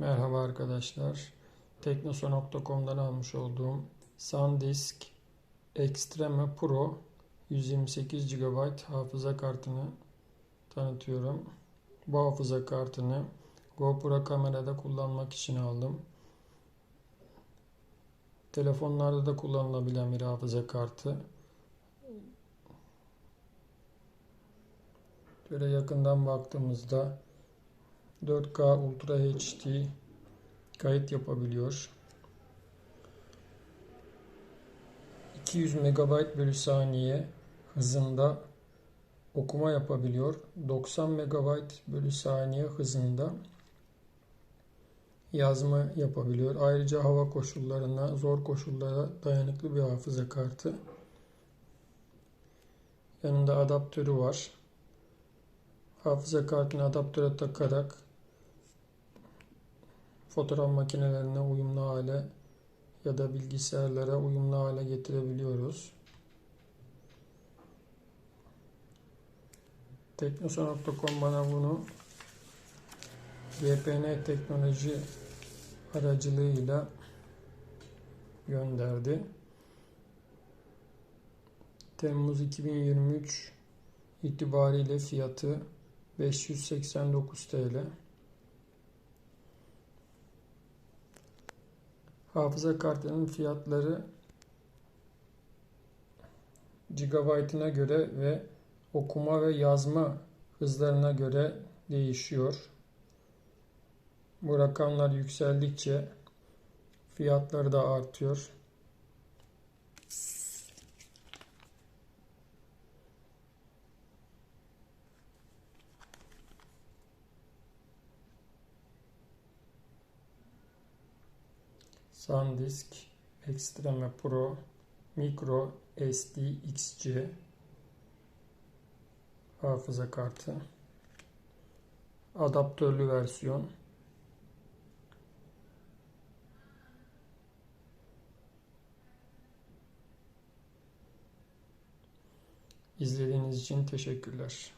Merhaba arkadaşlar. Teknoso.com'dan almış olduğum SanDisk Extreme Pro 128 GB hafıza kartını tanıtıyorum. Bu hafıza kartını GoPro kamerada kullanmak için aldım. Telefonlarda da kullanılabilen bir hafıza kartı. Böyle yakından baktığımızda 4K Ultra HD kayıt yapabiliyor. 200 MB bölü saniye hızında okuma yapabiliyor. 90 MB bölü saniye hızında yazma yapabiliyor. Ayrıca hava koşullarına, zor koşullara dayanıklı bir hafıza kartı. Yanında adaptörü var. Hafıza kartını adaptöre takarak fotoğraf makinelerine uyumlu hale ya da bilgisayarlara uyumlu hale getirebiliyoruz. Teknosa.com bana bunu GPN teknoloji aracılığıyla gönderdi. Temmuz 2023 itibariyle fiyatı 589 TL. Hafıza kartının fiyatları gigabaytına göre ve okuma ve yazma hızlarına göre değişiyor. Bu rakamlar yükseldikçe fiyatları da artıyor. SanDisk Extreme Pro Micro SD XC hafıza kartı adaptörlü versiyon İzlediğiniz için teşekkürler.